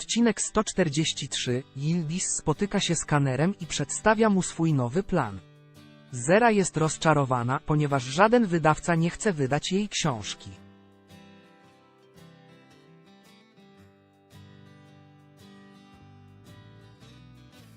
Odcinek 143. Yildiz spotyka się z Kanerem i przedstawia mu swój nowy plan. Zera jest rozczarowana, ponieważ żaden wydawca nie chce wydać jej książki.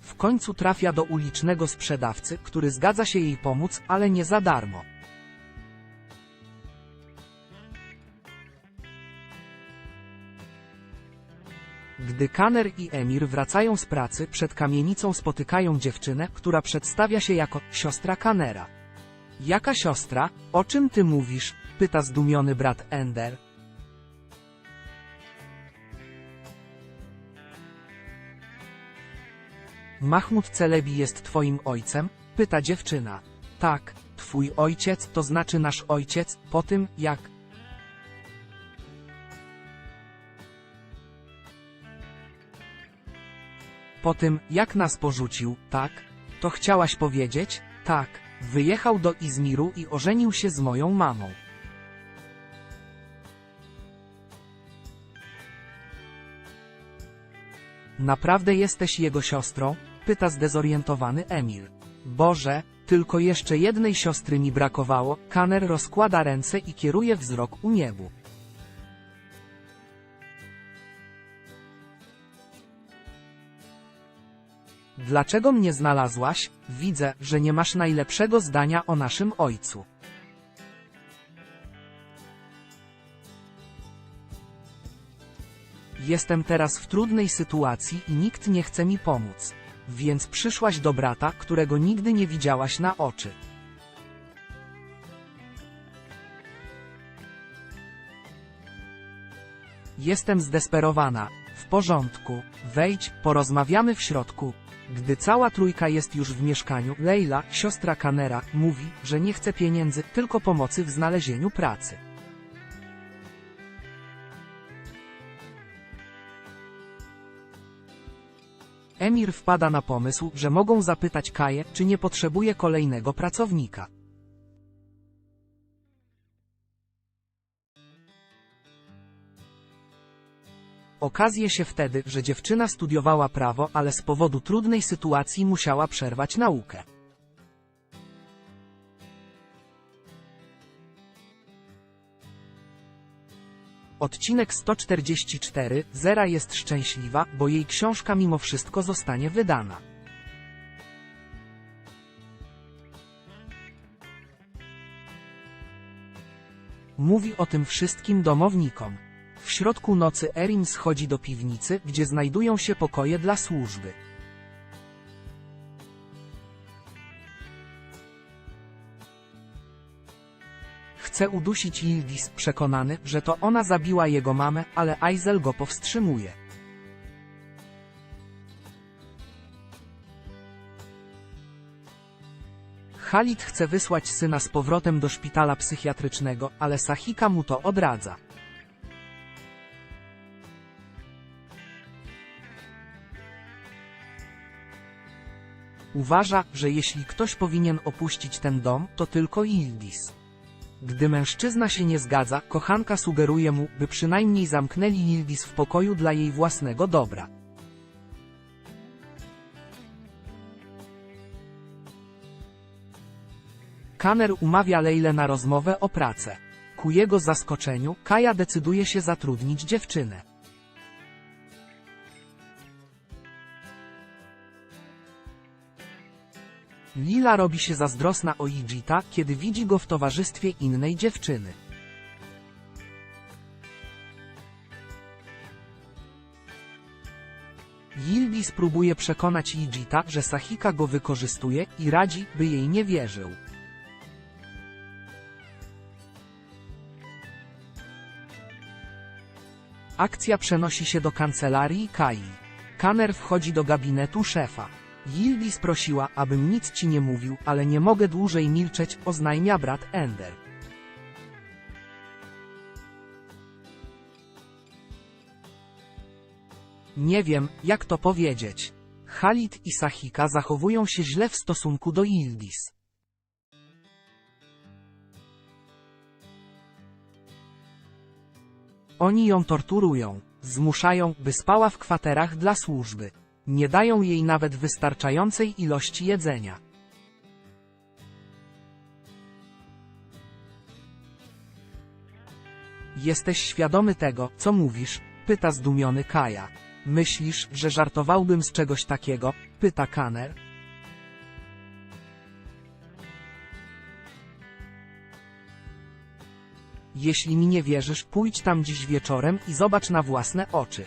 W końcu trafia do ulicznego sprzedawcy, który zgadza się jej pomóc, ale nie za darmo. Gdy Kaner i Emir wracają z pracy, przed kamienicą spotykają dziewczynę, która przedstawia się jako siostra Kanera. Jaka siostra? O czym ty mówisz? pyta zdumiony brat Ender. Mahmud Celebi jest twoim ojcem? pyta dziewczyna. Tak, twój ojciec, to znaczy nasz ojciec, po tym, jak Po tym, jak nas porzucił, tak? To chciałaś powiedzieć? Tak. Wyjechał do Izmiru i ożenił się z moją mamą. Naprawdę jesteś jego siostrą? Pyta zdezorientowany Emil. Boże, tylko jeszcze jednej siostry mi brakowało. Kaner rozkłada ręce i kieruje wzrok u niebu. Dlaczego mnie znalazłaś? Widzę, że nie masz najlepszego zdania o naszym ojcu. Jestem teraz w trudnej sytuacji i nikt nie chce mi pomóc. Więc przyszłaś do brata, którego nigdy nie widziałaś na oczy. Jestem zdesperowana. W porządku, wejdź, porozmawiamy w środku. Gdy cała trójka jest już w mieszkaniu, Leila, siostra Kanera, mówi, że nie chce pieniędzy, tylko pomocy w znalezieniu pracy. Emir wpada na pomysł, że mogą zapytać Kaję, czy nie potrzebuje kolejnego pracownika. Okazje się wtedy, że dziewczyna studiowała prawo, ale z powodu trudnej sytuacji musiała przerwać naukę. Odcinek 144. Zera jest szczęśliwa, bo jej książka mimo wszystko zostanie wydana. Mówi o tym wszystkim domownikom. Środku nocy Erin schodzi do piwnicy, gdzie znajdują się pokoje dla służby. Chce udusić Yildiz, przekonany, że to ona zabiła jego mamę, ale Aizel go powstrzymuje. Khalid chce wysłać syna z powrotem do szpitala psychiatrycznego, ale Sahika mu to odradza. Uważa, że jeśli ktoś powinien opuścić ten dom, to tylko Yildiz. Gdy mężczyzna się nie zgadza, kochanka sugeruje mu, by przynajmniej zamknęli Yildiz w pokoju dla jej własnego dobra. Kaner umawia Leilę na rozmowę o pracę. Ku jego zaskoczeniu, Kaja decyduje się zatrudnić dziewczynę. Lila robi się zazdrosna o Ijita, kiedy widzi go w towarzystwie innej dziewczyny. Yildiz próbuje przekonać Ijita, że Sahika go wykorzystuje i radzi, by jej nie wierzył. Akcja przenosi się do kancelarii Kai. Kaner wchodzi do gabinetu szefa. Yildiz prosiła, abym nic ci nie mówił, ale nie mogę dłużej milczeć, oznajmia brat Ender. Nie wiem, jak to powiedzieć. Khalid i Sahika zachowują się źle w stosunku do Yildiz. Oni ją torturują. Zmuszają, by spała w kwaterach dla służby. Nie dają jej nawet wystarczającej ilości jedzenia. Jesteś świadomy tego, co mówisz? Pyta zdumiony Kaja. Myślisz, że żartowałbym z czegoś takiego? Pyta Kaner. Jeśli mi nie wierzysz, pójdź tam dziś wieczorem i zobacz na własne oczy.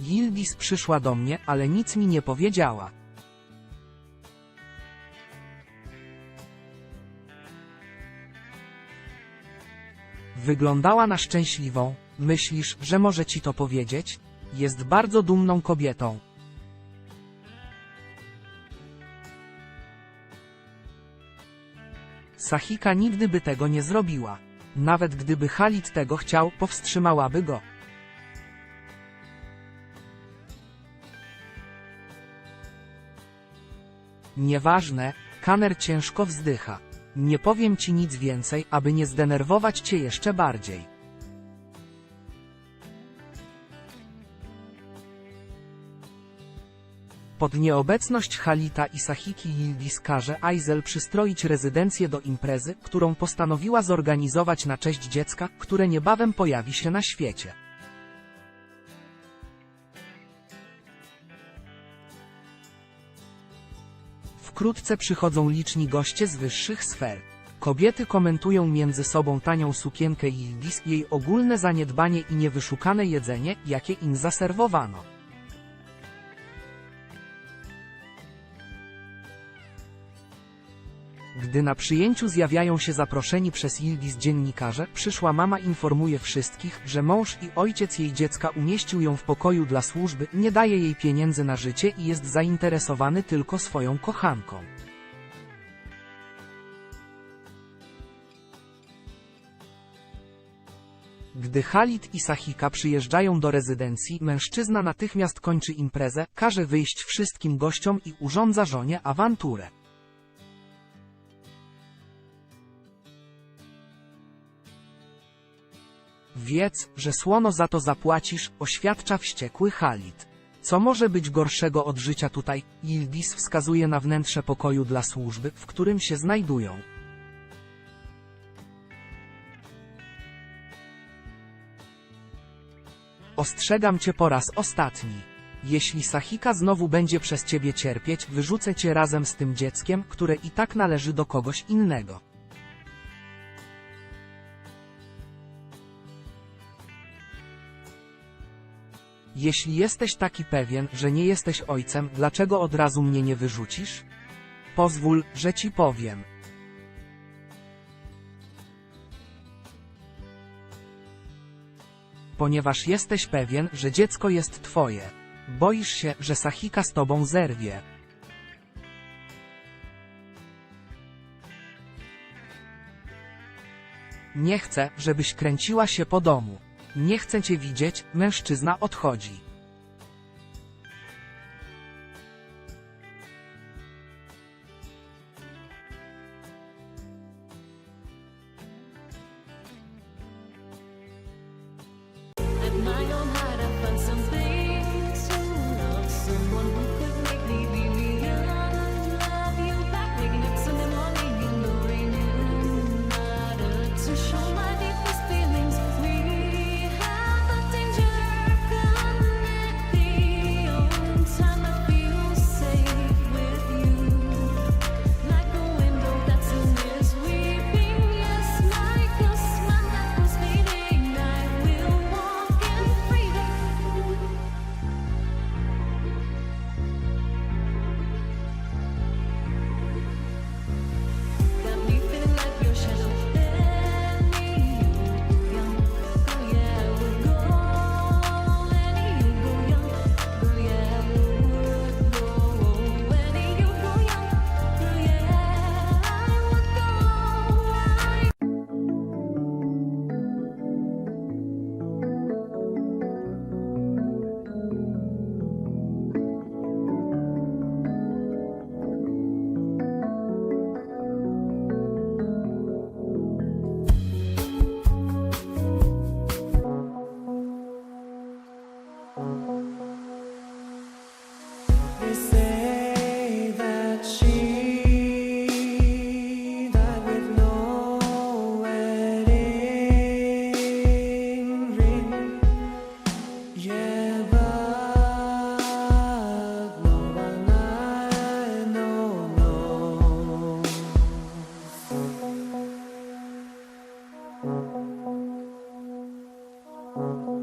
Yildiz przyszła do mnie, ale nic mi nie powiedziała. Wyglądała na szczęśliwą. Myślisz, że może ci to powiedzieć? Jest bardzo dumną kobietą. Sahika nigdy by tego nie zrobiła. Nawet gdyby Khalid tego chciał, powstrzymałaby go. Nieważne, Kaner ciężko wzdycha. Nie powiem ci nic więcej, aby nie zdenerwować cię jeszcze bardziej. Pod nieobecność Halita i Sahiki Yildiz każe Aizel przystroić rezydencję do imprezy, którą postanowiła zorganizować na cześć dziecka, które niebawem pojawi się na świecie. Wkrótce przychodzą liczni goście z wyższych sfer. Kobiety komentują między sobą tanią sukienkę Yildiz, jej ogólne zaniedbanie i niewyszukane jedzenie, jakie im zaserwowano. Gdy na przyjęciu zjawiają się zaproszeni przez Yildiz dziennikarze, przyszła mama informuje wszystkich, że mąż i ojciec jej dziecka umieścił ją w pokoju dla służby, nie daje jej pieniędzy na życie i jest zainteresowany tylko swoją kochanką. Gdy Khalid i Sahika przyjeżdżają do rezydencji, mężczyzna natychmiast kończy imprezę, każe wyjść wszystkim gościom i urządza żonie awanturę. Wiedz, że słono za to zapłacisz, oświadcza wściekły Khalid. Co może być gorszego od życia tutaj? Yildiz wskazuje na wnętrze pokoju dla służby, w którym się znajdują. Ostrzegam cię po raz ostatni. Jeśli Sahika znowu będzie przez ciebie cierpieć, wyrzucę cię razem z tym dzieckiem, które i tak należy do kogoś innego. Jeśli jesteś taki pewien, że nie jesteś ojcem, dlaczego od razu mnie nie wyrzucisz? Pozwól, że ci powiem. Ponieważ jesteś pewien, że dziecko jest twoje. Boisz się, że Sahika z tobą zerwie. Nie chcę, żebyś kręciła się po domu. Nie chcę cię widzieć, mężczyzna odchodzi. Mm-hmm.